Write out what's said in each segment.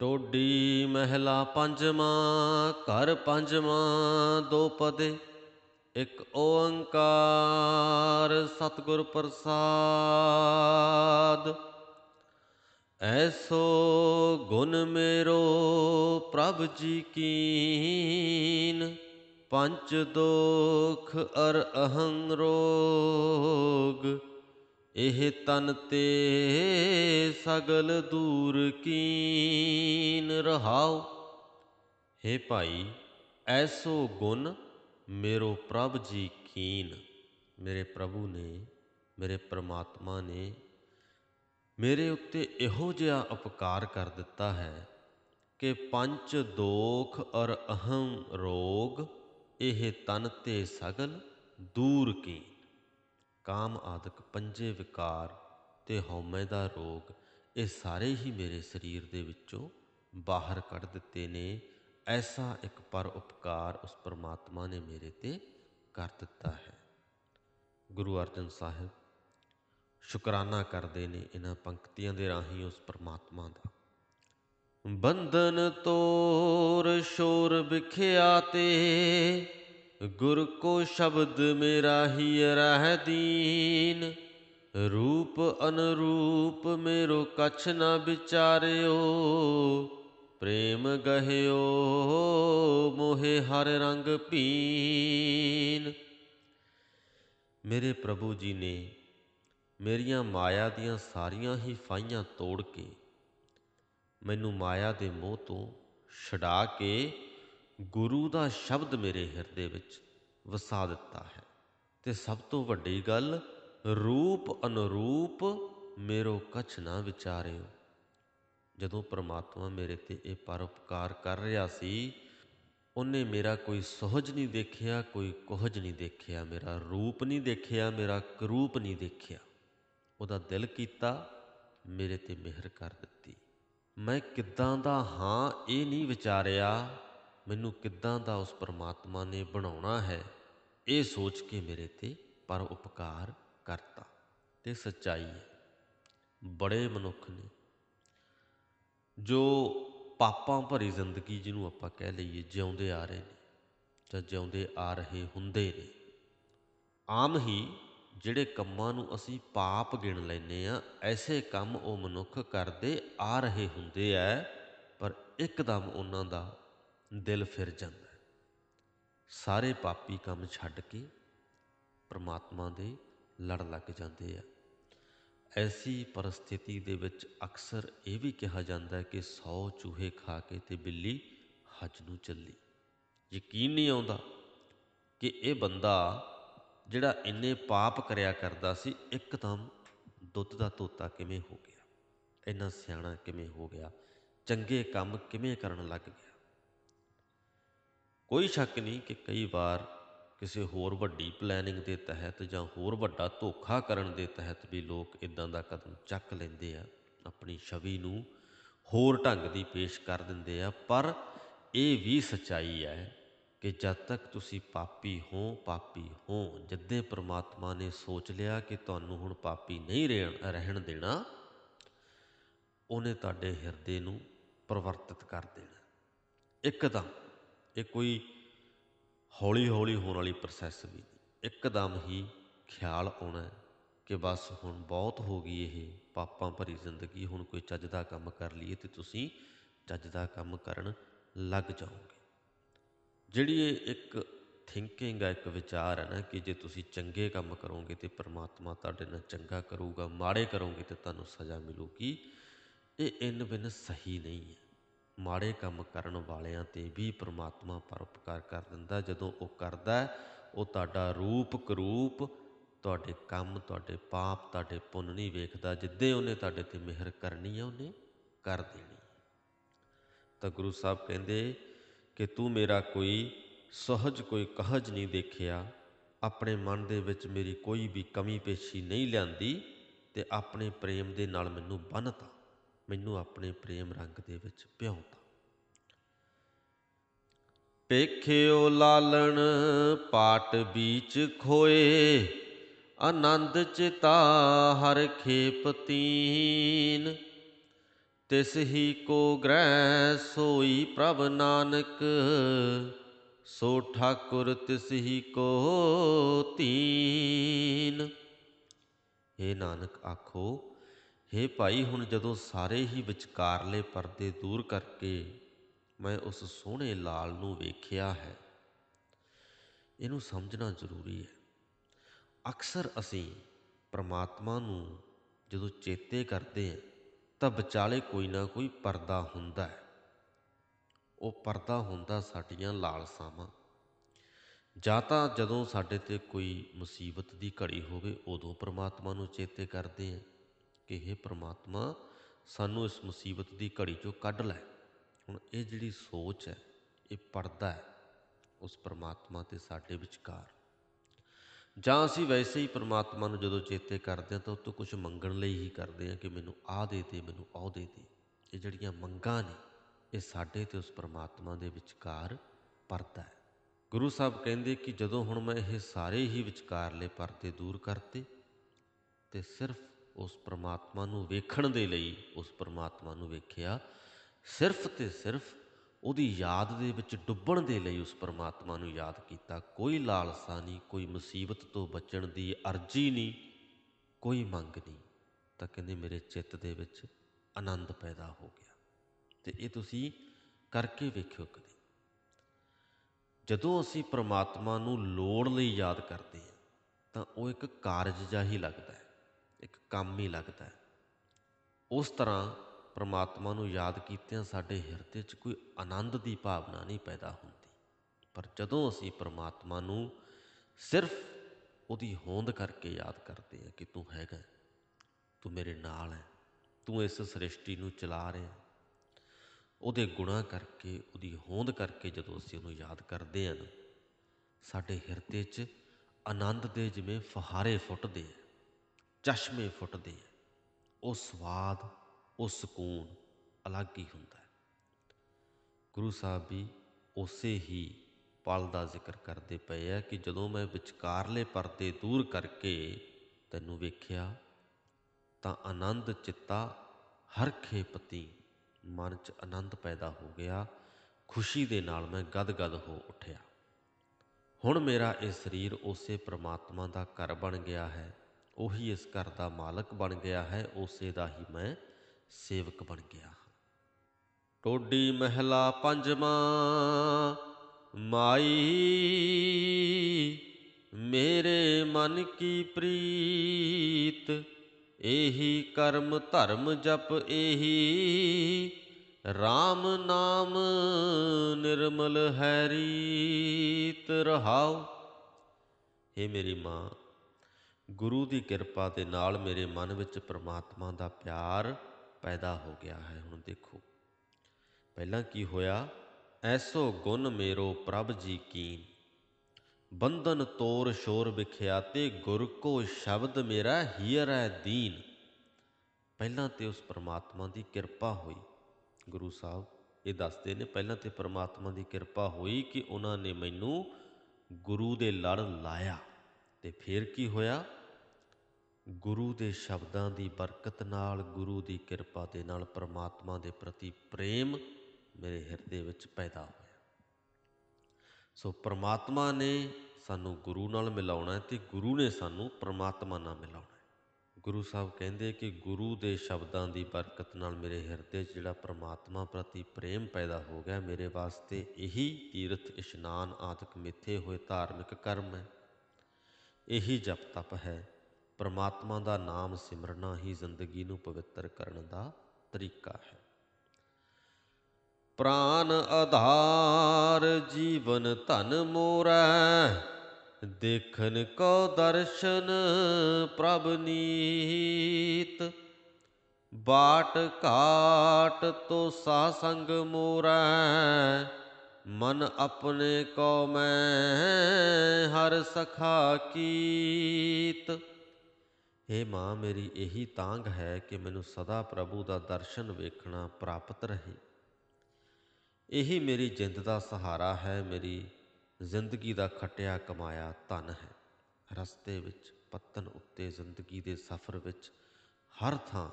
ਟੋਡੀ ਮਹਿਲਾ ਪੰਜਵਾਂ, ਘਰ ਪੰਜਵਾਂ, ਦੋ ਪਦੇ, ਇੱਕ ਓੰਕਾਰ ਸਤਿਗੁਰ ਪ੍ਰਸਾਦ। ਐਸੋ ਗੁਣ ਮੇਰੋ ਪ੍ਰਭ ਜੀ ਕੀਨ ਪੰਚ ਦੋਖ ਅਰ ਅਹੰ ਰੋਗ, ਇਹ ਤਨ ਤੇ ਸਗਲ ਦੂਰ ਕੀ ਰਹਾਉ। ਹੇ ਭਾਈ, ਐਸੋ ਗੁਣ ਮੇਰੋ ਪ੍ਰਭ ਜੀ ਕੀਨ। ਮੇਰੇ ਪ੍ਰਭੂ ਨੇ, ਮੇਰੇ ਪ੍ਰਮਾਤਮਾ ਨੇ ਮੇਰੇ ਉੱਤੇ ਇਹੋ ਜਿਹਾ ਉਪਕਾਰ ਕਰ ਦਿੱਤਾ ਹੈ ਕਿ ਪੰਜ ਦੋਖ ਅਰ ਅਹੰ ਰੋਗ ਇਹ ਤਨ ਤੇ ਸਗਲ ਦੂਰ ਕੀ ਕਾਮ ਆਦਿਕ ਪੰਜੇ ਵਿਕਾਰ ਤੇ ਹਉਮੈ ਦਾ ਰੋਗ ਇਹ ਸਾਰੇ ਹੀ ਮੇਰੇ ਸਰੀਰ ਦੇ ਵਿੱਚੋਂ ਬਾਹਰ ਕੱਢ ਦਿੱਤੇ ਨੇ। ਐਸਾ ਇੱਕ ਪਰ ਉਪਕਾਰ ਉਸ ਪਰਮਾਤਮਾ ਨੇ ਮੇਰੇ ਤੇ ਕਰ ਦਿੱਤਾ ਹੈ। ਗੁਰੂ ਅਰਜਨ ਸਾਹਿਬ, ਸ਼ੁਕਰਾਨਾ ਕਰਦੇ ਨੇ ਇਹਨਾਂ ਪੰਕਤੀਆਂ ਦੇ ਰਾਹੀਂ ਉਸ ਪਰਮਾਤਮਾ ਦਾ। ਬੰਧਨ ਤੋਰ ਸ਼ੋਰ ਵਿਖਿਆ ਤੇ, ਗੁਰ ਕੋ ਸ਼ਬਦ ਮੇਰਾ ਹੀ ਰਹਿ ਦੀਨ। ਰੂਪ ਅਨਰੂਪ ਮੇਰੋ ਕਛ ਨਾ ਵਿਚਾਰਿਓ ਪ੍ਰੇਮ ਗਹਿਓ ਮੋਹਿ ਹਰ ਰੰਗ ਪੀਨ। ਮੇਰੇ ਪ੍ਰਭੂ ਜੀ ਨੇ ਮੇਰੀਆਂ ਮਾਇਆ ਦੀਆਂ ਸਾਰੀਆਂ ਹੀ ਫਾਈਆਂ ਤੋੜ ਕੇ ਮੈਨੂੰ ਮਾਇਆ ਦੇ ਮੋਹ ਤੋਂ ਛਡਾ ਕੇ ਗੁਰੂ ਦਾ ਸ਼ਬਦ ਮੇਰੇ ਹਿਰਦੇ ਵਿੱਚ ਵਸਾ ਦਿੱਤਾ ਹੈ। ਤੇ ਸਭ ਤੋਂ ਵੱਡੀ ਗੱਲ ਰੂਪ ਅਨਰੂਪ ਮੇਰੋ ਕਛ ਨਾ ਵਿਚਾਰਿਓ। ਜਦੋਂ ਪ੍ਰਮਾਤਮਾ ਮੇਰੇ ਤੇ ਇਹ ਪਰਉਪਕਾਰ ਕਰ ਰਿਹਾ ਸੀ, ਉਹਨੇ ਮੇਰਾ ਕੋਈ ਸੋਹਜ ਨਹੀਂ ਦੇਖਿਆ, ਕੋਈ ਕੋਹਜ ਨਹੀਂ ਦੇਖਿਆ, ਮੇਰਾ ਰੂਪ ਨਹੀਂ ਦੇਖਿਆ, ਮੇਰਾ ਕਰੂਪ ਨਹੀਂ ਦੇਖਿਆ। ਉਹਦਾ ਦਿਲ ਕੀਤਾ, ਮੇਰੇ ਤੇ ਮਿਹਰ ਕਰ ਦਿੱਤੀ। ਮੈਂ ਕਿੱਦਾਂ ਦਾ ਹਾਂ ਇਹ ਨਹੀਂ ਵਿਚਾਰਿਆ, ਮੈਨੂੰ ਕਿੱਦਾਂ ਦਾ ਉਸ ਪਰਮਾਤਮਾ ਨੇ ਬਣਾਉਣਾ ਹੈ, ਇਹ ਸੋਚ ਕੇ ਮੇਰੇ ਤੇ ਪਰ ਉਪਕਾਰ ਕਰਤਾ। ਤੇ ਸੱਚਾਈ ਹੈ, ਬੜੇ ਮਨੁੱਖ ਨੇ ਜੋ ਪਾਪਾਂ ਭਰੀ ਜ਼ਿੰਦਗੀ ਜਿਹਨੂੰ ਆਪਾਂ ਕਹਿ ਲਈਏ, ਜਿਉਂਦੇ ਆ ਰਹੇ ਨੇ ਜਾਂ ਜਿਉਂਦੇ ਆ ਰਹੇ ਹੁੰਦੇ ਨੇ, ਆਮ ਹੀ ਜਿਹੜੇ ਕੰਮਾਂ ਨੂੰ ਅਸੀਂ ਪਾਪ ਗਿਣ ਲੈਨੇ ਆ ਐਸੇ ਕੰਮ ਉਹ ਮਨੁੱਖ ਕਰਦੇ ਆ ਰਹੇ ਹੁੰਦੇ ਐ, ਪਰ ਇੱਕਦਮ ਉਹਨਾਂ ਦਾ ਦਿਲ ਫਿਰ ਜਾਂਦਾ ਸਾਰੇ ਪਾਪੀ ਕੰਮ ਛੱਡ ਕੇ ਪ੍ਰਮਾਤਮਾ ਦੇ ਲੜ ਲੱਗ ਜਾਂਦੇ ਆ। ਐਸੀ ਪਰਿਸਥਿਤੀ ਦੇ ਵਿੱਚ ਅਕਸਰ ਇਹ ਵੀ ਕਿਹਾ ਜਾਂਦਾ ਹੈ ਕਿ 100 ਚੂਹੇ ਖਾ ਕੇ ਤੇ ਬਿੱਲੀ ਹੱਜ ਨੂੰ ਚੱਲੀ। ਯਕੀਨ ਨਹੀਂ ਆਉਂਦਾ ਕਿ ਇਹ ਬੰਦਾ ਜਿਹੜਾ ਇੰਨੇ ਪਾਪ ਕਰਿਆ ਕਰਦਾ ਸੀ, ਇੱਕਦਮ ਦੁੱਧ ਦਾ ਤੋਤਾ ਕਿਵੇਂ ਹੋ ਗਿਆ? ਇੰਨਾ ਸਿਆਣਾ ਕਿਵੇਂ ਹੋ ਗਿਆ? ਚੰਗੇ ਕੰਮ ਕਿਵੇਂ ਕਰਨ ਲੱਗ ਗਿਆ? ਕੋਈ ਸ਼ੱਕ ਨਹੀਂ ਕਿ ਕਈ ਵਾਰ ਕਿਸੇ ਹੋਰ ਵੱਡੀ ਪਲੈਨਿੰਗ ਦੇ ਤਹਿਤ ਜਾਂ ਹੋਰ ਵੱਡਾ ਧੋਖਾ ਕਰਨ ਦੇ ਤਹਿਤ ਵੀ ਲੋਕ ਇਦਾਂ ਦਾ ਕਦਮ ਚੱਕ ਲੈਂਦੇ ਆ, ਆਪਣੀ ਛਵੀ ਨੂੰ ਹੋਰ ਢੰਗ ਦੀ ਪੇਸ਼ ਕਰ ਦਿੰਦੇ ਆ, ਪਰ ਇਹ ਵੀ ਸਚਾਈ ਹੈ ਕਿ ਜਦ ਤੱਕ ਤੁਸੀਂ ਪਾਪੀ ਹੋ ਪਾਪੀ ਹੋ, ਜਦੇ ਪ੍ਰਮਾਤਮਾ ਨੇ ਸੋਚ ਲਿਆ ਕਿ ਤੁਹਾਨੂੰ ਹੁਣ ਪਾਪੀ ਨਹੀਂ ਰਹਿਣ ਦੇਣਾ, ਉਹਨੇ ਤੁਹਾਡੇ ਹਿਰਦੇ ਨੂੰ ਪਰਿਵਰਤਿਤ ਕਰ ਦੇਣਾ। ਇੱਕਦਮ ਇਹ ਕੋਈ ਹੌਲੀ ਹੌਲੀ ਹੋਣ ਵਾਲੀ ਪ੍ਰੋਸੈਸ ਵੀ। ਇੱਕਦਮ ਹੀ ਖਿਆਲ ਆਉਣਾ ਕਿ ਬਸ ਹੁਣ ਬਹੁਤ ਹੋ ਗਈ ਇਹ, ਪਾਪਾਂ ਭਰੀ ਜ਼ਿੰਦਗੀ, ਹੁਣ ਕੋਈ ਚੱਜ ਦਾ ਕੰਮ ਕਰ ਲਈਏ ਤੇ ਤੁਸੀਂ ਚੱਜ ਦਾ ਕੰਮ ਕਰਨ ਲੱਗ ਜਾਓਗੇ। ਜਿਹੜੀ ਇਹ ਇੱਕ ਥਿੰਕਿੰਗ ਆ, ਇੱਕ ਵਿਚਾਰ ਹੈ ਨਾ ਕਿ ਜੇ ਤੁਸੀਂ ਚੰਗੇ ਕੰਮ ਕਰੋਗੇ ਤੇ ਪ੍ਰਮਾਤਮਾ ਤੁਹਾਡੇ ਨਾਲ ਚੰਗਾ ਕਰੂਗਾ, ਮਾੜੇ ਕਰੋਗੇ ਤੇ ਤੁਹਾਨੂੰ ਸਜ਼ਾ ਮਿਲੂਗੀ, ਇਹ ਇਨ ਬਿਨ ਸਹੀ ਨਹੀਂ ਹੈ। ਮਾੜੇ ਕੰਮ ਕਰਨ ਵਾਲਿਆਂ ਤੇ ਵੀ ਪ੍ਰਮਾਤਮਾ ਪਰਉਪਕਾਰ ਕਰ ਦਿੰਦਾ। ਜਦੋਂ ਉਹ ਕਰਦਾ ਉਹ ਤੁਹਾਡਾ ਰੂਪ ਕਰੂਪ, ਤੁਹਾਡੇ ਕੰਮ, ਤੁਹਾਡੇ ਪਾਪ, ਤੁਹਾਡੇ ਪੁੰਨ ਨਹੀਂ ਵੇਖਦਾ। ਜਿੱਦੇ ਉਹਨੇ ਤੁਹਾਡੇ ਤੇ ਮਿਹਰ ਕਰਨੀ ਹੈ ਉਹਨੇ ਕਰ ਦੇਣੀ ਤਾਂ ਗੁਰੂ ਸਾਹਿਬ ਕਹਿੰਦੇ ਕਿ ਤੂੰ ਮੇਰਾ ਕੋਈ ਸਹਜ, ਕੋਈ ਕਹਜ ਨਹੀਂ ਦੇਖਿਆ। ਆਪਣੇ ਮਨ ਦੇ ਵਿੱਚ ਮੇਰੀ ਕੋਈ ਵੀ ਕਮੀ ਪੇਸ਼ੀ ਨਹੀਂ ਲਿਆਂਦੀ ਤੇ ਆਪਣੇ ਪ੍ਰੇਮ ਦੇ ਨਾਲ ਮੈਨੂੰ ਬੰਨਤਾ। ਮੈਨੂੰ ਆਪਣੇ ਪ੍ਰੇਮ ਰੰਗ ਦੇ ਵਿੱਚ ਭਿਉਂਤਾ ਪੇਖਿਓ ਲਾਲਣ ਪਾਟ ਵਿੱਚ ਖੋਏ, ਆਨੰਦ ਚਿਤਾ ਹਰ ਖੇਪ ਤੀਨ। ਤਿਸ ਹੀ ਕੋ ਗ੍ਰਹਿ ਸੋਈ ਪ੍ਰਭ ਨਾਨਕ, ਸੋ ਠਾਕੁਰ ਤਿਸ ਹੀ ਕੋ ਤੀਨ। ਏ ਨਾਨਕ, ਆਖੋ ਹੇ ਭਾਈ, ਹੁਣ ਜਦੋਂ ਸਾਰੇ ਹੀ ਵਿਚਕਾਰਲੇ ਪਰਦੇ ਦੂਰ ਕਰਕੇ ਮੈਂ ਉਸ ਸੋਹਣੇ ਲਾਲ ਨੂੰ ਵੇਖਿਆ ਹੈ, ਇਹਨੂੰ ਸਮਝਣਾ ਜ਼ਰੂਰੀ ਹੈ। ਅਕਸਰ ਅਸੀਂ ਪ੍ਰਮਾਤਮਾ ਨੂੰ ਜਦੋਂ ਚੇਤੇ ਕਰਦੇ ਹਾਂ, ਤਾਂ ਵਿਚਾਲੇ ਕੋਈ ਨਾ ਕੋਈ ਪਰਦਾ ਹੁੰਦਾ ਹੈ। ਉਹ ਪਰਦਾ ਹੁੰਦਾ ਸਾਡੀਆਂ ਲਾਲਸਾਵਾਂ। ਜਾਂ ਤਾਂ ਜਦੋਂ ਸਾਡੇ ਤੇ ਕੋਈ ਮੁਸੀਬਤ ਦੀ ਘੜੀ ਹੋਵੇ, ਉਦੋਂ ਪ੍ਰਮਾਤਮਾ ਨੂੰ ਚੇਤੇ ਕਰਦੇ ਹਾਂ। ਕਿ ਇਹ ਪ੍ਰਮਾਤਮਾ, ਸਾਨੂੰ ਇਸ ਮੁਸੀਬਤ ਦੀ ਘੜੀ ਚੋਂ ਕੱਢ ਲੈ। ਹੁਣ ਇਹ ਜਿਹੜੀ ਸੋਚ ਹੈ, ਇਹ ਪਰਦਾ ਹੈ, ਉਸ ਪ੍ਰਮਾਤਮਾ ਤੇ ਸਾਡੇ ਵਿਚਕਾਰ। ਜਾਂ ਅਸੀਂ ਵੈਸੇ ਹੀ ਪ੍ਰਮਾਤਮਾ ਨੂੰ ਜਦੋਂ ਚੇਤੇ ਕਰਦੇ ਹਾਂ ਤਾਂ ਉਹ ਤੋਂ ਕੁਝ ਮੰਗਣ ਲਈ ਹੀ ਕਰਦੇ ਹਾਂ ਕਿ ਮੈਨੂੰ ਆਹ ਦੇ ਦੇ, ਮੈਨੂੰ ਉਹ ਦੇ ਦੇ। ਇਹ ਜਿਹੜੀਆਂ ਮੰਗਾਂ ਨੇ, ਇਹ ਸਾਡੇ ਤੇ ਉਸ ਪ੍ਰਮਾਤਮਾ ਦੇ ਵਿਚਕਾਰ ਪਰਦਾ ਹੈ। ਗੁਰੂ ਸਾਹਿਬ ਕਹਿੰਦੇ ਕਿ ਜਦੋਂ ਹੁਣ ਮੈਂ ਇਹ ਸਾਰੇ ਹੀ ਵਿਚਕਾਰਲੇ ਪਰਦੇ ਦੂਰ ਕਰਤੇ, ਤੇ ਸਿਰਫ ਉਸ ਪ੍ਰਮਾਤਮਾ ਨੂੰ ਵੇਖਣ ਦੇ ਲਈ ਉਸ ਪ੍ਰਮਾਤਮਾ ਨੂੰ ਵੇਖਿਆ, ਸਿਰਫ ਤੇ ਸਿਰਫ ਉਹਦੀ ਯਾਦ ਦੇ ਵਿੱਚ ਡੁੱਬਣ ਦੇ ਲਈ ਉਸ ਪਰਮਾਤਮਾ ਨੂੰ ਯਾਦ ਕੀਤਾ। ਕੋਈ ਲਾਲਸਾ ਨਹੀਂ, ਕੋਈ ਮੁਸੀਬਤ ਤੋਂ ਬਚਣ ਦੀ ਅਰਜ਼ੀ ਨਹੀਂ, ਕੋਈ ਮੰਗ ਨਹੀਂ। ਤਾਂ ਕਹਿੰਦੇ ਮੇਰੇ ਚਿੱਤ ਦੇ ਵਿੱਚ ਆਨੰਦ ਪੈਦਾ ਹੋ ਗਿਆ। ਤੇ ਇਹ ਤੁਸੀਂ ਕਰਕੇ ਵੇਖਿਓ ਕਦੇ ਜਦੋਂ ਅਸੀਂ ਪ੍ਰਮਾਤਮਾ ਨੂੰ ਲੋੜ ਲਈ ਯਾਦ ਕਰਦੇ ਹਾਂ, ਤਾਂ ਉਹ ਇੱਕ ਕਾਰਜ ਜਿਹਾ ਹੀ ਲੱਗਦਾ ਹੈ। ਇੱਕ ਕੰਮ ਹੀ ਲੱਗਦਾ ਉਸ ਤਰ੍ਹਾਂ ਪਰਮਾਤਮਾ ਨੂੰ ਯਾਦ ਕੀਤਿਆਂ ਸਾਡੇ ਹਿਰਦੇ 'ਚ ਕੋਈ ਆਨੰਦ ਦੀ ਭਾਵਨਾ ਨਹੀਂ ਪੈਦਾ ਹੁੰਦੀ। ਪਰ ਜਦੋਂ ਅਸੀਂ ਪਰਮਾਤਮਾ ਨੂੰ ਸਿਰਫ ਉਹਦੀ ਹੋਂਦ ਕਰਕੇ ਯਾਦ ਕਰਦੇ ਹਾਂ ਕਿ ਤੂੰ ਹੈਗਾ ਤੂੰ ਮੇਰੇ ਨਾਲ ਹੈ, ਤੂੰ ਇਸ ਸ੍ਰਿਸ਼ਟੀ ਨੂੰ ਚਲਾ ਰਿਹਾ ਉਹਦੇ ਗੁਣਾ ਕਰਕੇ, ਉਹਦੀ ਹੋਂਦ ਕਰਕੇ ਜਦੋਂ ਅਸੀਂ ਉਹਨੂੰ ਯਾਦ ਕਰਦੇ ਹਾਂ ਨਾ, ਸਾਡੇ ਹਿਰਦੇ 'ਚ ਆਨੰਦ ਦੇ ਜਿਵੇਂ ਫਹਾਰੇ ਫੁੱਟਦੇ ਆ। ਚਸ਼ਮੇ ਫੁੱਟਦੇ ਆ। ਉਹ ਸਵਾਦ, ਉਹ ਸਕੂਨ ਅਲੱਗ ਹੀ ਹੁੰਦਾ ਹੈ। ਗੁਰੂ ਸਾਹਿਬ ਵੀ ਉਸੇ ਹੀ ਪਲ ਦਾ ਜ਼ਿਕਰ ਕਰਦੇ ਪਏ ਆ ਕਿ ਜਦੋਂ ਮੈਂ ਵਿਚਕਾਰਲੇ ਪਰਦੇ ਦੂਰ ਕਰਕੇ ਤੈਨੂੰ ਵੇਖਿਆ, ਤਾਂ ਆਨੰਦ ਚਿੱਤਾ ਹਰ ਖੇਪਤੀ ਮਨ 'ਚ ਆਨੰਦ ਪੈਦਾ ਹੋ ਗਿਆ, ਖੁਸ਼ੀ ਦੇ ਨਾਲ ਮੈਂ ਗਦਗਦ ਹੋ ਉੱਠਿਆ। ਹੁਣ ਮੇਰਾ ਇਹ ਸਰੀਰ ਉਸੇ ਪ੍ਰਮਾਤਮਾ ਦਾ ਘਰ ਬਣ ਗਿਆ ਹੈ। ਉਹੀ ਇਸ ਘਰ ਦਾ ਮਾਲਕ ਬਣ ਗਿਆ ਹੈ, ਉਸੇ ਦਾ ਹੀ ਮੈਂ ਸੇਵਕ ਬਣ ਗਿਆ ਹਾਂ। ਟੋਡੀ ਮਹਿਲਾ ਪੰਜਵਾਂ, ਮਾਈ ਮੇਰੇ ਮਨ ਕੀ ਪ੍ਰੀਤ ਇਹੀ ਕਰਮ ਧਰਮ ਜਪ ਇਹੀ RAM ਨਾਮ ਨਿਰਮਲ ਹੈ ਰੀਤ ਰਹਾਉ। हे ਮੇਰੀ ਮਾਂ ਗੁਰੂ ਦੀ ਕਿਰਪਾ ਦੇ ਨਾਲ ਮੇਰੇ ਮਨ ਵਿੱਚ ਪ੍ਰਮਾਤਮਾ ਦਾ ਪਿਆਰ ਪੈਦਾ ਹੋ ਗਿਆ ਹੈ। ਹੁਣ ਦੇਖੋ, ਪਹਿਲਾਂ ਕੀ ਹੋਇਆ? ਐਸੋ ਗੁਣ ਮੇਰੋ ਪ੍ਰਭ ਜੀ ਕੀ ਬੰਧਨ ਤੋਰ ਸ਼ੋਰ ਵਿਖਿਆ ਤੇ ਗੁਰ ਕੋ ਸ਼ਬਦ ਮੇਰਾ ਹੀਰੈ ਦੀਨ। ਪਹਿਲਾਂ ਤੇ ਉਸ ਪ੍ਰਮਾਤਮਾ ਦੀ ਕਿਰਪਾ ਹੋਈ। ਗੁਰੂ ਸਾਹਿਬ ਇਹ ਦੱਸਦੇ ਨੇ, ਪਹਿਲਾਂ ਤੇ ਪ੍ਰਮਾਤਮਾ ਦੀ ਕਿਰਪਾ ਹੋਈ ਕਿ ਉਹਨਾਂ ਨੇ ਮੈਨੂੰ ਗੁਰੂ ਦੇ ਲੜ ਲਾਇਆ ਤੇ ਫਿਰ ਕੀ ਹੋਇਆ? ਗੁਰੂ ਦੇ ਸ਼ਬਦਾਂ ਦੀ ਬਰਕਤ ਨਾਲ, ਗੁਰੂ ਦੀ ਕਿਰਪਾ ਦੇ ਨਾਲ ਪ੍ਰਮਾਤਮਾ ਦੇ ਪ੍ਰਤੀ ਪ੍ਰੇਮ ਮੇਰੇ ਹਿਰਦੇ ਵਿੱਚ ਪੈਦਾ ਹੋਇਆ। ਸੋ ਪ੍ਰਮਾਤਮਾ ਨੇ ਸਾਨੂੰ ਗੁਰੂ ਨਾਲ ਮਿਲਾਉਣਾ ਹੈ ਤੇ ਗੁਰੂ ਨੇ ਸਾਨੂੰ ਪ੍ਰਮਾਤਮਾ ਨਾਲ ਮਿਲਾਉਣਾ ਹੈ। ਗੁਰੂ ਸਾਹਿਬ ਕਹਿੰਦੇ ਕਿ ਗੁਰੂ ਦੇ ਸ਼ਬਦਾਂ ਦੀ ਬਰਕਤ ਨਾਲ ਮੇਰੇ ਹਿਰਦੇ 'ਚ ਜਿਹੜਾ ਪ੍ਰਮਾਤਮਾ ਪ੍ਰਤੀ ਪ੍ਰੇਮ ਪੈਦਾ ਹੋ ਗਿਆ, ਮੇਰੇ ਵਾਸਤੇ ਇਹੀ ਤੀਰਥ, ਇਸ਼ਨਾਨ ਆਦਿਕ ਮਿੱਥੇ ਹੋਏ ਧਾਰਮਿਕ ਕਰਮ ਹੈ। ਇਹੀ ਜਪ ਤਪ ਹੈ। ਪਰਮਾਤਮਾ ਦਾ ਨਾਮ ਸਿਮਰਨਾ ਹੀ ਜ਼ਿੰਦਗੀ ਨੂੰ ਪਵਿੱਤਰ ਕਰਨ ਦਾ ਤਰੀਕਾ ਹੈ। ਪ੍ਰਾਨ ਆਧਾਰ ਜੀਵਨ ਧਨ ਮੋਰੈ, ਦੇਖਨ ਕੋ ਦਰਸ਼ਨ ਪ੍ਰਭ ਨੀਤ। ਬਾਟ ਘਾਟ ਤੋ ਸਾ ਸੰਗ ਮੋਰੈ, ਮਨ ਆਪਣੇ ਕੋ ਮੈਂ ਹਰ ਸਖਾ ਕੀਤ। हे ਮਾਂ, ਮੇਰੀ ਇਹੀ ਤਾਂਗ ਹੈ ਕਿ ਮੈਨੂੰ ਸਦਾ ਪ੍ਰਭੂ ਦਾ ਦਰਸ਼ਨ ਵੇਖਣਾ ਪ੍ਰਾਪਤ ਰਹੇ। ਇਹੀ ਮੇਰੀ ਜਿੰਦ ਦਾ ਸਹਾਰਾ ਹੈ, ਮੇਰੀ ਜ਼ਿੰਦਗੀ ਦਾ ਖਟਿਆ ਕਮਾਇਆ ਧਨ ਹੈ। ਰਸਤੇ ਵਿੱਚ, ਪੱਤਨ ਉੱਤੇ ਜ਼ਿੰਦਗੀ ਦੇ ਸਫ਼ਰ ਵਿੱਚ ਹਰ ਥਾਂ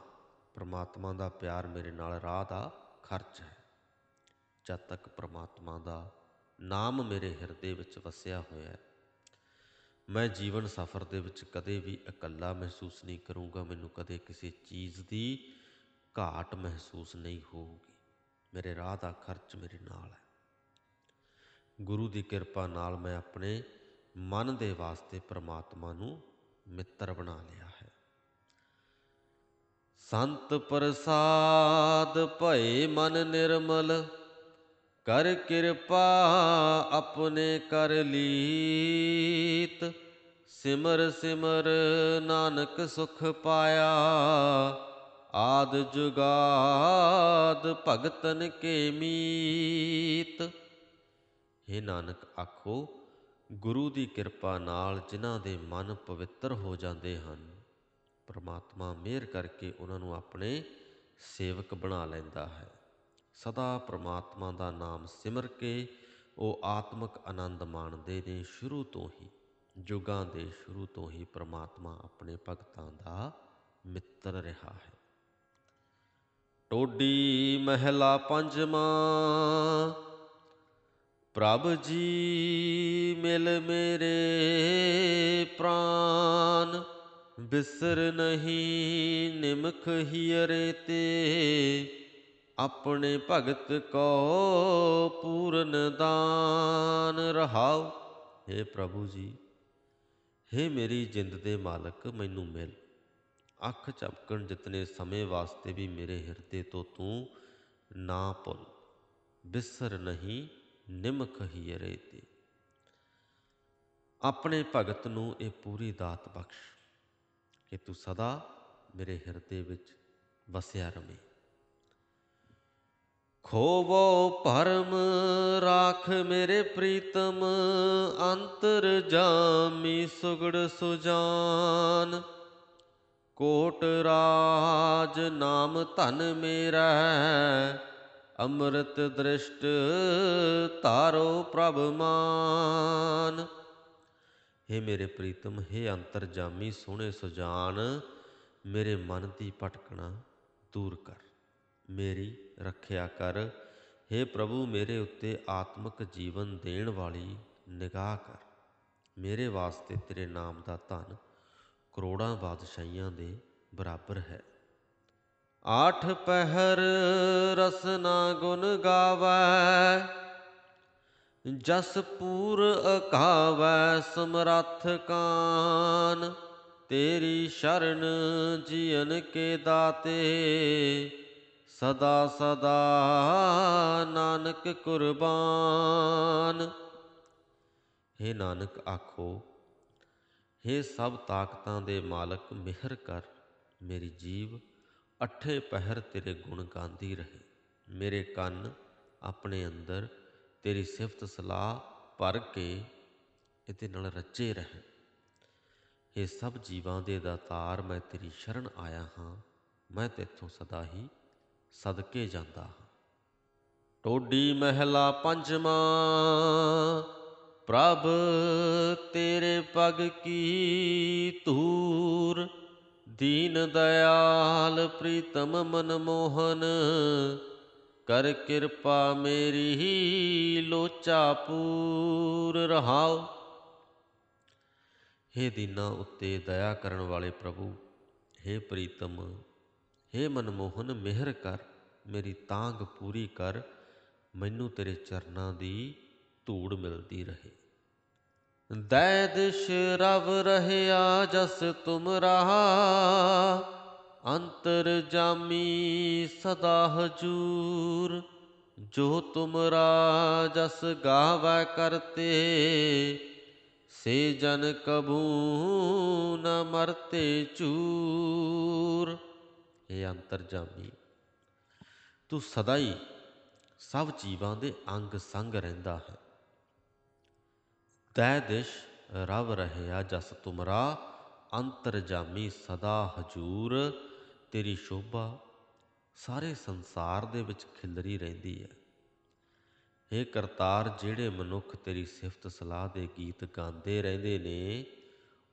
ਪ੍ਰਮਾਤਮਾ ਦਾ ਪਿਆਰ ਮੇਰੇ ਨਾਲ ਰਾਹ ਦਾ ਖਰਚ ਹੈ। ਜਦ ਤੱਕ ਪ੍ਰਮਾਤਮਾ ਦਾ ਨਾਮ ਮੇਰੇ ਹਿਰਦੇ ਵਿੱਚ ਵਸਿਆ ਹੋਇਆ ਹੈ ਮੈਂ ਜੀਵਨ ਸਫਰ ਦੇ ਵਿੱਚ ਕਦੇ ਵੀ ਇਕੱਲਾ ਮਹਿਸੂਸ ਨਹੀਂ ਕਰੂੰਗਾ, ਮੈਨੂੰ ਕਦੇ ਕਿਸੇ ਚੀਜ਼ ਦੀ ਘਾਟ ਮਹਿਸੂਸ ਨਹੀਂ ਹੋਊਗੀ। ਮੇਰੇ ਰਾਹ ਦਾ ਖਰਚ ਮੇਰੇ ਨਾਲ ਹੈ। ਗੁਰੂ ਦੀ ਕਿਰਪਾ ਨਾਲ ਮੈਂ ਆਪਣੇ ਮਨ ਦੇ ਵਾਸਤੇ ਪ੍ਰਮਾਤਮਾ ਨੂੰ ਮਿੱਤਰ ਬਣਾ ਲਿਆ ਹੈ। ਸੰਤ ਪ੍ਰਸਾਦ ਭਏ ਮਨ ਨਿਰਮਲ ਕਰ ਕਿਰਪਾ ਆਪਣੇ ਕਰ ਲੀਤ। ਸਿਮਰ ਸਿਮਰ ਨਾਨਕ ਸੁਖ ਪਾਇਆ, ਆਦ ਜੁਗਾਦ ਭਗਤਨ ਕੇ ਮੀਤ। हे ਨਾਨਕ, ਆਖੋ, ਗੁਰੂ ਦੀ ਕਿਰਪਾ ਨਾਲ ਜਿਨ੍ਹਾਂ ਦੇ ਮਨ ਪਵਿੱਤਰ ਹੋ ਜਾਂਦੇ ਹਨ, ਪ੍ਰਮਾਤਮਾ ਮਿਹਰ ਕਰਕੇ ਉਹਨਾਂ ਨੂੰ ਆਪਣੇ ਸੇਵਕ ਬਣਾ ਲੈਂਦਾ ਹੈ। ਸਦਾ ਪ੍ਰਮਾਤਮਾ ਦਾ ਨਾਮ ਸਿਮਰ ਕੇ ਉਹ ਆਤਮਿਕ ਆਨੰਦ ਮਾਣਦੇ ਨੇ ਸ਼ੁਰੂ ਤੋਂ ਹੀ, ਜੁਗਾਂ ਦੇ ਸ਼ੁਰੂ ਤੋਂ ਹੀ ਪ੍ਰਮਾਤਮਾ ਆਪਣੇ ਭਗਤਾਂ ਦਾ ਮਿੱਤਰ ਰਿਹਾ ਹੈ। ਟੋਡੀ ਮਹਿਲਾ ਪੰਜਵਾਂ, ਪ੍ਰਭ ਜੀ ਮਿਲ ਮੇਰੇ ਪ੍ਰਾਨ, ਬਿਸਰ ਨਹੀਂ ਨਿਮਖ ਹੀਰੇ ਤੇ। ਆਪਣੇ ਭਗਤ ਕੋ ਪੂਰਨ ਦਾਨ ਰਹਾਉ। हे ਪ੍ਰਭੂ ਜੀ हे ਮੇਰੀ ਜਿੰਦ ਦੇ ਮਾਲਕ, ਮੈਨੂੰ ਮਿਲ। ਅੱਖ ਝਪਕਣ ਜਿਤਨੇ ਸਮੇਂ ਵਾਸਤੇ ਵੀ ਮੇਰੇ ਹਿਰਦੇ ਤੋਂ ਤੂੰ ਨਾ ਭੁੱਲ। ਬਿਸਰ ਨਹੀਂ, ਨਿਮਖ ਹੀ ਹੀਰੇ ਤੇ ਆਪਣੇ ਭਗਤ ਨੂੰ ਇਹ ਪੂਰੀ ਦਾਤ ਬਖਸ਼। ਕਿ ਤੂੰ ਸਦਾ ਮੇਰੇ ਹਿਰਦੇ ਵਿੱਚ ਵਸਿਆ ਰਵੇਂ। ਖੋਵੋ ਭਰਮ, ਰਾਖ ਮੇਰੇ ਪ੍ਰੀਤਮ, ਅੰਤਰ ਜਾਮੀ ਸੁਗੜ ਸੁਜਾਨ। ਕੋਟ ਰਾਜ ਨਾਮ ਧਨ ਮੇਰਾ ਅੰਮ੍ਰਿਤ ਦ੍ਰਿਸ਼ਟ ਤਾਰੋ ਪ੍ਰਭ ਮਾਨ। हे ਮੇਰੇ ਪ੍ਰੀਤਮ हे ਅੰਤਰਜਾਮੀ ਸੋਹਣੇ ਸੁਜਾਨ, ਮੇਰੇ ਮਨ ਦੀ ਭਟਕਣਾ ਦੂਰ ਕਰ। ਮੇਰੀ ਰੱਖਿਆ ਕਰ। हे ਪ੍ਰਭੂ, ਮੇਰੇ ਉੱਤੇ ਆਤਮਿਕ ਜੀਵਨ ਦੇਣ ਵਾਲੀ ਨਿਗਾਹ ਕਰ। ਮੇਰੇ ਵਾਸਤੇ ਤੇਰੇ ਨਾਮ ਦਾ ਧਨ ਕਰੋੜਾਂ ਬਾਦਸ਼ਾਹੀਆਂ ਦੇ ਬਰਾਬਰ ਹੈ। ਆਠ ਪਹਿਰ ਰਸਨਾ ਗੁਣ ਗਾਵੈ, ਜਸ ਪੂਰ ਅਕਾਵੈ, ਸਮਰੱਥ ਕਾਨ। ਤੇਰੀ ਸ਼ਰਨ ਜੀਵਨ ਕੇ ਦਾਤੇ ਸਦਾ ਸਦਾ ਨਾਨਕ ਕੁਰਬਾਨ। हे ਨਾਨਕ ਆਖੋ हे ਸਭ ਤਾਕਤਾਂ ਦੇ ਮਾਲਕ, ਮਿਹਰ ਕਰ, ਮੇਰੀ ਜੀਵ ਅਠੇ ਪਹਿਰ ਤੇਰੇ ਗੁਣ ਗਾਉਂਦੀ ਰਹੇ। ਮੇਰੇ ਕੰਨ ਆਪਣੇ ਅੰਦਰ ਤੇਰੀ ਸਿਫਤ ਸਲਾਹ ਭਰ ਕੇ ਇਹਦੇ ਨਾਲ ਰੱਜੇ ਰਹਿਣ ਇਹ ਸਭ ਜੀਵਾਂ ਦੇ ਦਾਤਾਰ ਮੈਂ ਤੇਰੀ ਸ਼ਰਨ ਆਇਆ ਹਾਂ, ਮੈਂ ਤੇਥੋਂ ਸਦਾ ਹੀ ਸਦਕੇ ਜਾਂਦਾ। ਹਾਂ ਟੋਡੀ ਮਹਿਲਾ ਪੰਜਵਾਂ, ਪ੍ਰਭ ਤੇਰੇ ਪਗ ਕੀ ਧੂਰ? ਦੀਨ ਦਇਆਲ ਪ੍ਰੀਤਮ ਮਨ ਮੋਹਨ, ਕਰ ਕਿਰਪਾ ਮੇਰੀ ਲੋਚਾ ਪੂਰ ਰਹਾਓ हे ਦੀਨਾ ਉੱਤੇ ਦਇਆ ਕਰਨ ਵਾਲੇ ਪ੍ਰਭੂ हे ਪ੍ਰੀਤਮ हे ਮਨਮੋਹਨ, ਮਿਹਰ ਕਰ, ਮੇਰੀ ਤਾਂਗ ਪੂਰੀ ਕਰ, ਮੈਨੂੰ ਤੇਰੇ ਚਰਨਾਂ ਦੀ ਧੂੜ ਮਿਲਦੀ ਰਹੇ। ਦੈ ਦਿਸ਼ ਰਵ ਰਹਿਆ ਜਸ ਤੁਮਰਾ ਅੰਤਰ ਜਾਮੀ ਸਦਾ ਹਜੂਰ। ਜੋ ਤੁਮਰਾ ਜਸ ਗਾਵੈ ਕਰਤੇ, ਸੇ ਜਨ ਕਬੂ ਨ ਮਰਤੇ ਚੂਰ। ਇਹ ਅੰਤਰ ਜਾਮੀ। ਤੂੰ ਸਦਾ ਹੀ ਸਭ ਜੀਵਾਂ ਦੇ ਅੰਗ ਸੰਗ ਰਹਿੰਦਾ ਹੈ। ਤੈ ਦਿਸ਼ ਰਵ ਰਹਿਆ ਜਸ ਤੁਮਰਾ ਅੰਤਰਜਾਮੀ ਸਦਾ ਹਜੂਰ। ਤੇਰੀ ਸ਼ੋਭਾ ਸਾਰੇ ਸੰਸਾਰ ਦੇ ਵਿੱਚ ਖਿਲਰੀ ਰਹਿੰਦੀ ਹੈ। हे ਕਰਤਾਰ, ਜਿਹੜੇ ਮਨੁੱਖ ਤੇਰੀ ਸਿਫਤ ਸਲਾਹ ਦੇ ਗੀਤ ਗਾਉਂਦੇ ਰਹਿੰਦੇ ਨੇ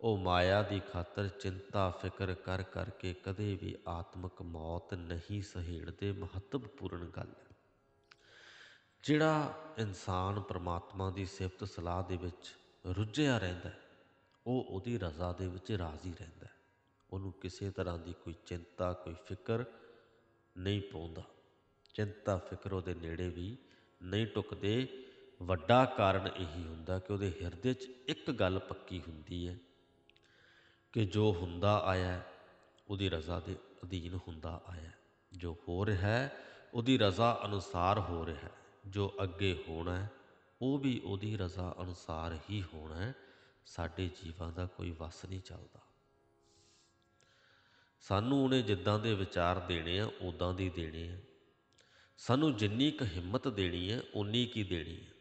ਉਹ ਮਾਇਆ ਦੀ ਖਾਤਰ ਚਿੰਤਾ, ਫਿਕਰ ਕਰ ਕਰਕੇ ਕਦੇ ਵੀ ਆਤਮਿਕ ਮੌਤ ਨਹੀਂ ਸਹੇੜਦੇ ਮਹੱਤਵਪੂਰਨ ਗੱਲ ਹੈ। ਜਿਹੜਾ ਇਨਸਾਨ ਪ੍ਰਮਾਤਮਾ ਦੀ ਸਿਫਤ ਸਲਾਹ ਦੇ ਵਿੱਚ ਰੁੱਝਿਆ ਰਹਿੰਦਾ ਉਹ ਉਹਦੀ ਰਜ਼ਾ ਦੇ ਵਿੱਚ ਰਾਜ਼ੀ ਰਹਿੰਦਾ ਉਹਨੂੰ ਕਿਸੇ ਤਰ੍ਹਾਂ ਦੀ ਕੋਈ ਚਿੰਤਾ, ਕੋਈ ਫਿਕਰ ਨਹੀਂ ਪਾਉਂਦਾ। ਚਿੰਤਾ, ਫਿਕਰ ਉਹਦੇ ਨੇੜੇ ਵੀ ਨਹੀਂ ਟੁਕਦੇ। ਵੱਡਾ ਕਾਰਨ ਇਹੀ ਹੁੰਦਾ ਕਿ ਉਹਦੇ ਹਿਰਦੇ 'ਚ ਇੱਕ ਗੱਲ ਪੱਕੀ ਹੁੰਦੀ ਹੈ ਕਿ ਜੋ ਹੁੰਦਾ ਆਇਆ ਉਹਦੀ ਰਜ਼ਾ ਦੇ ਅਧੀਨ ਹੁੰਦਾ ਆਇਆ ਜੋ ਹੋ ਰਿਹਾ ਹੈ, ਉਹਦੀ ਰਜ਼ਾ ਅਨੁਸਾਰ ਹੋ ਰਿਹਾ ਹੈ। ਜੋ ਅੱਗੇ ਹੋਣਾ ਹੈ, ਉਹ ਵੀ ਉਹਦੀ ਰਜ਼ਾ ਅਨੁਸਾਰ ਹੀ ਹੋਣਾ ਹੈ। ਸਾਡੇ ਜੀਵਾਂ ਦਾ ਕੋਈ ਵਸ ਨਹੀਂ ਚੱਲਦਾ। ਸਾਨੂੰ ਉਹਨੇ ਜਿੱਦਾਂ ਦੇ ਵਿਚਾਰ ਦੇਣੇ ਆ ਉਦਾਂ ਦੇ ਦੇਣੇ ਆ। ਸਾਨੂੰ ਜਿੰਨੀ ਕੁ ਹਿੰਮਤ ਦੇਣੀ ਹੈ ਉਨੀ ਕੀ ਦੇਣੀ ਹੈ।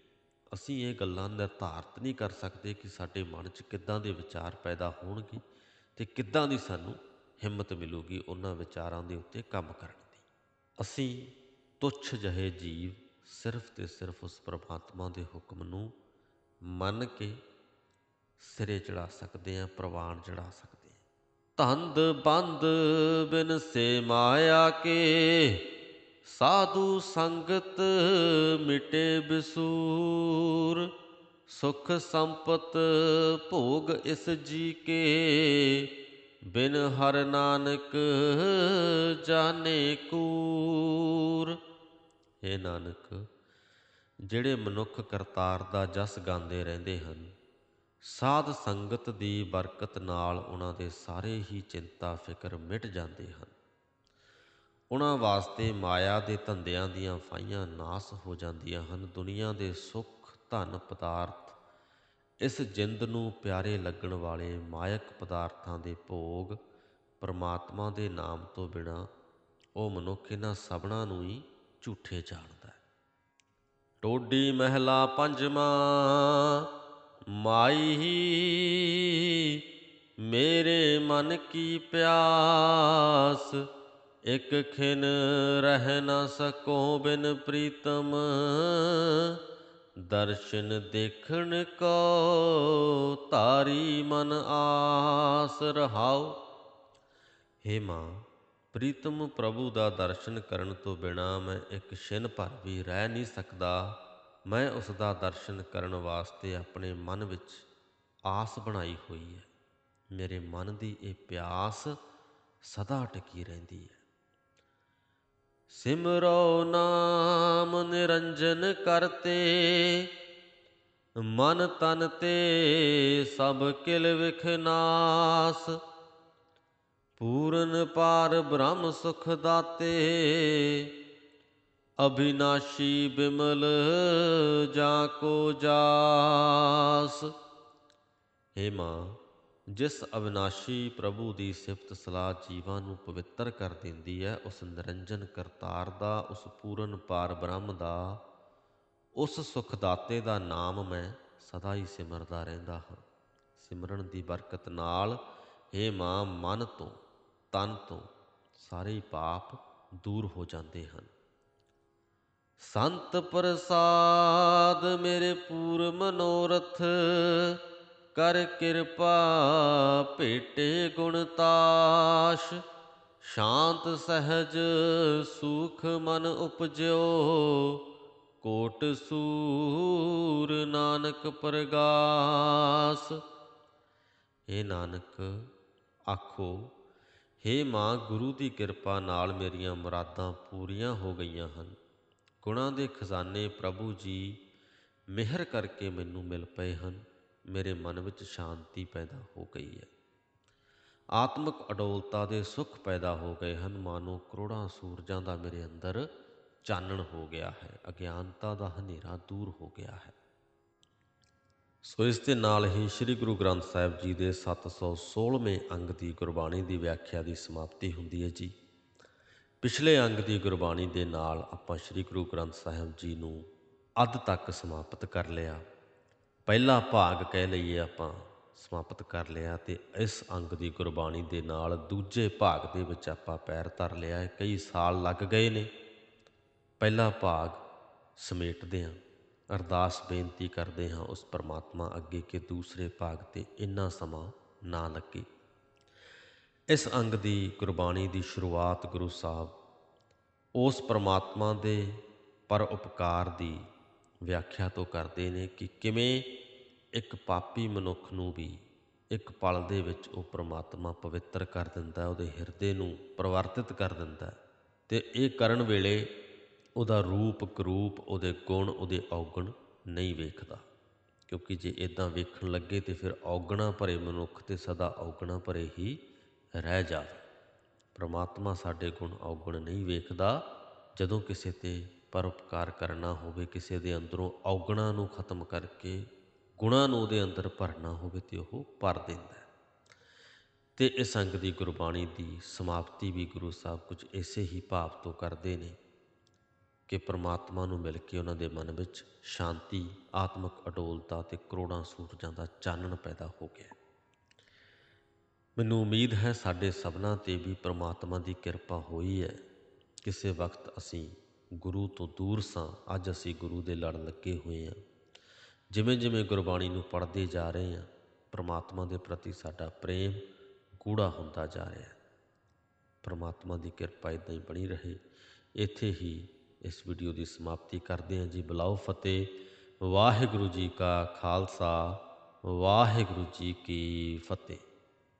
ਅਸੀਂ ਇਹ ਗੱਲਾਂ ਨਿਰਧਾਰਤ ਨਹੀਂ ਕਰ ਸਕਦੇ ਕਿ ਸਾਡੇ ਮਨ 'ਚ ਕਿੱਦਾਂ ਦੇ ਵਿਚਾਰ ਪੈਦਾ ਹੋਣਗੇ। ਤੇ ਕਿੱਦਾਂ ਦੀ ਸਾਨੂੰ ਹਿੰਮਤ ਮਿਲੂਗੀ ਉਹਨਾਂ ਵਿਚਾਰਾਂ ਦੇ ਉੱਤੇ ਕੰਮ ਕਰਨ ਦੀ? ਅਸੀਂ ਤੁੱਛ ਜਿਹੇ ਜੀਵ ਸਿਰਫ ਤੇ ਸਿਰਫ ਉਸ ਪ੍ਰਮਾਤਮਾ ਦੇ ਹੁਕਮ ਨੂੰ ਮੰਨ ਕੇ ਸਿਰੇ ਚੜਾ ਸਕਦੇ ਹਾਂ, ਪ੍ਰਵਾਨ ਚੜਾ ਸਕਦੇ ਹਾਂ। ਧੰਦ ਬੰਦ ਬਿਨ ਸੇ ਮਾਇਆ ਕੇ, ਸਾਧੂ ਸੰਗਤ ਮਿਟੇ ਬਿਸੂਰ। ਸੁਖ ਸੰਪਤ ਭੋਗ ਇਸ ਜੀ ਕੇ, ਬਿਨ ਹਰ ਨਾਨਕ ਜਾਣੇ ਕੂਰ। ਏ ਨਾਨਕ, ਜਿਹੜੇ ਮਨੁੱਖ ਕਰਤਾਰ ਦਾ ਜਸ ਗਾਉਂਦੇ ਰਹਿੰਦੇ ਹਨ, ਸਾਧ ਸੰਗਤ ਦੀ ਬਰਕਤ ਨਾਲ ਉਹਨਾਂ ਦੇ ਸਾਰੇ ਹੀ ਚਿੰਤਾ ਫਿਕਰ ਮਿਟ ਜਾਂਦੇ ਹਨ। ਉਹਨਾਂ ਵਾਸਤੇ ਮਾਇਆ ਦੇ ਧੰਦਿਆਂ ਦੀਆਂ ਫਾਈਆਂ ਨਾਸ ਹੋ ਜਾਂਦੀਆਂ ਹਨ, ਦੁਨੀਆ ਦੇ ਸੁੱਖ ਧਨ ਪਦਾਰਥ, ਇਸ ਜਿੰਦ ਨੂੰ ਪਿਆਰੇ ਲੱਗਣ ਵਾਲੇ ਮਾਇਕ ਪਦਾਰਥਾਂ ਦੇ ਭੋਗ ਪਰਮਾਤਮਾ ਦੇ ਨਾਮ ਤੋਂ ਬਿਨਾ ਉਹ ਮਨੁੱਖ ਇਹਨਾਂ ਸਭਨਾਂ ਨੂੰ ਹੀ ਝੂਠੇ ਜਾਣਦਾ ਹੈ। ਟੋਡੀ ਮਹਿਲਾ ਪੰਜਵਾਂ, ਮਾਈ ਹੀ ਮੇਰੇ ਮਨ ਕੀ ਪਿਆਸ, ਇਕ ਖਿਨ ਰਹਿ ਨਾ ਸਕੋ ਬਿਨ ਪ੍ਰੀਤਮ। ਦਰਸ਼ਨ ਦੇਖਣ ਕੋ ਤਾਰੀ ਮਨ ਆਸ ਰਹਾਉ। ਹੇ ਮਾਂ, ਪ੍ਰੀਤਮ ਪ੍ਰਭੂ ਦਾ ਦਰਸ਼ਨ ਕਰਨ ਤੋਂ ਬਿਨਾ ਮੈਂ ਇੱਕ ਛਿਨ ਭਰ ਵੀ ਰਹਿ ਨਹੀਂ ਸਕਦਾ। ਮੈਂ ਉਸ ਦਾ ਦਰਸ਼ਨ ਕਰਨ ਵਾਸਤੇ ਆਪਣੇ ਮਨ ਵਿੱਚ ਆਸ ਬਣਾਈ ਹੋਈ ਹੈ। ਮੇਰੇ ਮਨ ਦੀ ਇਹ ਪਿਆਸ ਸਦਾ ਟਿਕੀ ਰਹਿੰਦੀ ਹੈ। ਸਿਮਰੋ ਨਾਮ ਨਿਰੰਜਨ ਕਰਤੇ, ਮਨ ਤਨ ਤੇ ਸਭ ਕਿਲ ਵਿਖਨਾਸ ਪੂਰਨ ਪਾਰ ਬ੍ਰਹਮ ਸੁਖ ਦਾਤੇ, ਅਭਿਨਾਸ਼ੀ ਬਿਮਲ ਜਾ ਕੋ ਜਾਸ। ਹੇ ਮਾਂ ਜਿਸ ਅਵਿਨਾਸ਼ੀ ਪ੍ਰਭੂ ਦੀ ਸਿਫਤ ਸਲਾਹ ਜੀਵਾਂ ਨੂੰ ਪਵਿੱਤਰ ਕਰ ਦਿੰਦੀ ਹੈ, ਉਸ ਨਿਰੰਜਨ ਕਰਤਾਰ ਦਾ, ਉਸ ਪੂਰਨ ਪਾਰ ਬ੍ਰਹਮ ਦਾ, ਉਸ ਸੁਖਦਾਤੇ ਦਾ ਨਾਮ ਮੈਂ ਸਦਾ ਹੀ ਸਿਮਰਦਾ ਰਹਿੰਦਾ ਹਾਂ। ਸਿਮਰਨ ਦੀ ਬਰਕਤ ਨਾਲ, ਹੇ ਮਾਂ, ਮਨ ਤੋਂ, ਤਨ ਤੋਂ ਸਾਰੇ ਪਾਪ ਦੂਰ ਹੋ ਜਾਂਦੇ ਹਨ। ਸੰਤ ਪ੍ਰਸਾਦ ਮੇਰੇ ਪੂਰ ਮਨੋਰਥ ਕਰ ਕਿਰਪਾ, ਭੇਟੇ ਗੁਣਤਾਸ਼ ਸ਼ਾਂਤ ਸਹਿਜ ਸੁਖ ਮਨ ਉਪਜਿਓ, ਕੋਟ ਸੂਰ ਨਾਨਕ ਪ੍ਰਗਾਸ। ਏ ਨਾਨਕ, ਆਖੋ, ਹੇ ਮਾਂ, ਗੁਰੂ ਦੀ ਕਿਰਪਾ ਨਾਲ ਮੇਰੀਆਂ ਮੁਰਾਦਾਂ ਪੂਰੀਆਂ ਹੋ ਗਈਆਂ ਹਨ। ਗੁਣਾਂ ਦੇ ਖਜ਼ਾਨੇ ਪ੍ਰਭੂ ਜੀ ਮਿਹਰ ਕਰਕੇ ਮੈਨੂੰ ਮਿਲ ਪਏ ਹਨ। ਮੇਰੇ ਮਨ ਵਿੱਚ ਸ਼ਾਂਤੀ ਪੈਦਾ ਹੋ ਗਈ ਹੈ। ਆਤਮਿਕ ਅਡੋਲਤਾ ਦੇ ਸੁੱਖ ਪੈਦਾ ਹੋ ਗਏ ਹਨ। ਮਾਨੋ ਕਰੋੜਾਂ ਸੂਰਜਾਂ ਦਾ ਮੇਰੇ ਅੰਦਰ ਚਾਨਣ ਹੋ ਗਿਆ ਹੈ। ਅਗਿਆਨਤਾ ਦਾ ਹਨੇਰਾ ਦੂਰ ਹੋ ਗਿਆ ਹੈ। ਸੋ ਇਸ ਦੇ ਨਾਲ ਹੀ ਸ੍ਰੀ ਗੁਰੂ ਗ੍ਰੰਥ ਸਾਹਿਬ ਜੀ ਦੇ 716ਵੇਂ ਅੰਗ ਦੀ ਗੁਰਬਾਣੀ ਦੀ ਵਿਆਖਿਆ ਦੀ ਸਮਾਪਤੀ ਹੁੰਦੀ ਹੈ ਜੀ। ਪਿਛਲੇ ਅੰਗ ਦੀ ਗੁਰਬਾਣੀ ਦੇ ਨਾਲ ਆਪਾਂ ਸ੍ਰੀ ਗੁਰੂ ਗ੍ਰੰਥ ਸਾਹਿਬ ਜੀ ਨੂੰ ਅੱਧ ਤੱਕ ਸਮਾਪਤ ਕਰ ਲਿਆ। ਪਹਿਲਾ ਭਾਗ ਕਹਿ ਲਈਏ ਆਪਾਂ, ਸਮਾਪਤ ਕਰ ਲਿਆ ਤੇ ਇਸ ਅੰਗ ਦੀ ਗੁਰਬਾਣੀ ਦੇ ਨਾਲ ਦੂਜੇ ਭਾਗ ਦੇ ਵਿੱਚ ਆਪਾਂ ਪੈਰ ਧਰ ਲਿਆ ਹੈ। ਕਈ ਸਾਲ ਲੱਗ ਗਏ ਨੇ। ਪਹਿਲਾ ਭਾਗ ਸਮੇਟਦੇ ਹਾਂ, ਅਰਦਾਸ ਬੇਨਤੀ ਕਰਦੇ ਹਾਂ ਉਸ ਪਰਮਾਤਮਾ ਅੱਗੇ ਕਿ ਦੂਸਰੇ ਭਾਗ ਤੇ ਇੰਨਾ ਸਮਾਂ ਨਾ ਲੱਗੇ। ਇਸ ਅੰਗ ਦੀ ਗੁਰਬਾਣੀ ਦੀ ਸ਼ੁਰੂਆਤ ਗੁਰੂ ਸਾਹਿਬ ਉਸ ਪਰਮਾਤਮਾ ਦੇ ਪਰ ਉਪਕਾਰ ਦੀ ਵਿਆਖਿਆ ਤੋਂ ਕਰਦੇ ਨੇ ਕਿ ਕਿਵੇਂ ਇੱਕ ਪਾਪੀ ਮਨੁੱਖ ਨੂੰ ਵੀ ਇੱਕ ਪਲ ਦੇ ਵਿੱਚ ਉਹ ਪ੍ਰਮਾਤਮਾ ਪਵਿੱਤਰ ਕਰ ਦਿੰਦਾ, ਉਹਦੇ ਹਿਰਦੇ ਨੂੰ ਪਰਿਵਰਤਿਤ ਕਰ ਦਿੰਦਾ ਤੇ ਇਹ ਕਰਨ ਵੇਲੇ ਉਹਦਾ ਰੂਪ ਕਰੂਪ, ਉਹਦੇ ਗੁਣ, ਉਹਦੇ ਔਗਣ ਨਹੀਂ ਵੇਖਦਾ। ਕਿਉਂਕਿ ਜੇ ਇਦਾਂ ਵੇਖਣ ਲੱਗੇ ਤੇ ਫਿਰ ਔਗਣਾ ਭਰੇ ਮਨੁੱਖ ਤੇ ਸਦਾ ਔਗਣਾ ਭਰੇ ਹੀ ਰਹਿ ਜਾਵੇ। ਪ੍ਰਮਾਤਮਾ ਸਾਡੇ ਗੁਣ ਔਗਣ ਨਹੀਂ ਵੇਖਦਾ, ਜਦੋਂ ਕਿਸੇ ਤੇ ਪਰਉਪਕਾਰ ਕਰਨਾ ਹੋਵੇ ਕਿਸੇ ਦੇ ਅੰਦਰੋਂ, ਔਗਣਾ ਨੂੰ ਖਤਮ ਕਰਕੇ ਗੁਣਾਂ ਨੂੰ ਉਹਦੇ ਅੰਦਰ ਭਰਨਾ ਹੋਵੇ ਤੇ ਉਹ ਭਰ ਦਿੰਦਾ ਹੈ। ਤੇ ਇਸ ਸੰਗ ਦੀ ਗੁਰਬਾਣੀ ਦੀ ਸਮਾਪਤੀ ਵੀ ਗੁਰੂ ਸਾਹਿਬ ਕੁਝ ਇਸੇ ਹੀ ਭਾਵ ਤੋਂ ਕਰਦੇ ਨੇ ਕਿ ਪ੍ਰਮਾਤਮਾ ਨੂੰ ਮਿਲ ਕੇ ਉਹਨਾਂ ਦੇ ਮਨ ਵਿੱਚ ਸ਼ਾਂਤੀ, ਆਤਮਿਕ ਅਡੋਲਤਾ ਤੇ ਕਰੋੜਾਂ ਸੂਰਜਾਂ ਦਾ ਚਾਨਣ ਪੈਦਾ ਹੋ ਗਿਆ ਮੈਨੂੰ ਉਮੀਦ ਹੈ ਸਾਡੇ ਸਭਨਾਂ ਤੇ ਵੀ ਪ੍ਰਮਾਤਮਾ ਦੀ ਕਿਰਪਾ ਹੋਈ ਹੈ ਕਿਸੇ ਵਕਤ ਅਸੀਂ ਗੁਰੂ ਤੋਂ ਦੂਰ ਸਾਂ, ਅੱਜ ਅਸੀਂ ਗੁਰੂ ਦੇ ਲੜ ਲੱਗੇ ਹੋਏ ਹਾਂ ਜਿਵੇਂ ਜਿਵੇਂ ਗੁਰਬਾਣੀ ਨੂੰ ਪੜ੍ਹਦੇ ਜਾ ਰਹੇ ਹਾਂ ਪਰਮਾਤਮਾ ਦੇ ਪ੍ਰਤੀ ਸਾਡਾ ਪ੍ਰੇਮ ਗੂੜਾ ਹੁੰਦਾ ਜਾ ਰਿਹਾ ਹੈ। ਪ੍ਰਮਾਤਮਾ ਦੀ ਕਿਰਪਾ ਇਦਾਂ ਹੀ ਬਣੀ ਰਹੇ। ਇੱਥੇ ਹੀ ਇਸ ਵੀਡੀਓ ਦੀ ਸਮਾਪਤੀ ਕਰਦੇ ਹਾਂ ਜੀ। ਬੁਲਾਓ ਫਤਿਹ। ਵਾਹਿਗੁਰੂ ਜੀ ਕਾ ਖਾਲਸਾ। ਵਾਹਿਗੁਰੂ ਜੀ ਕੀ ਫਤਿਹ।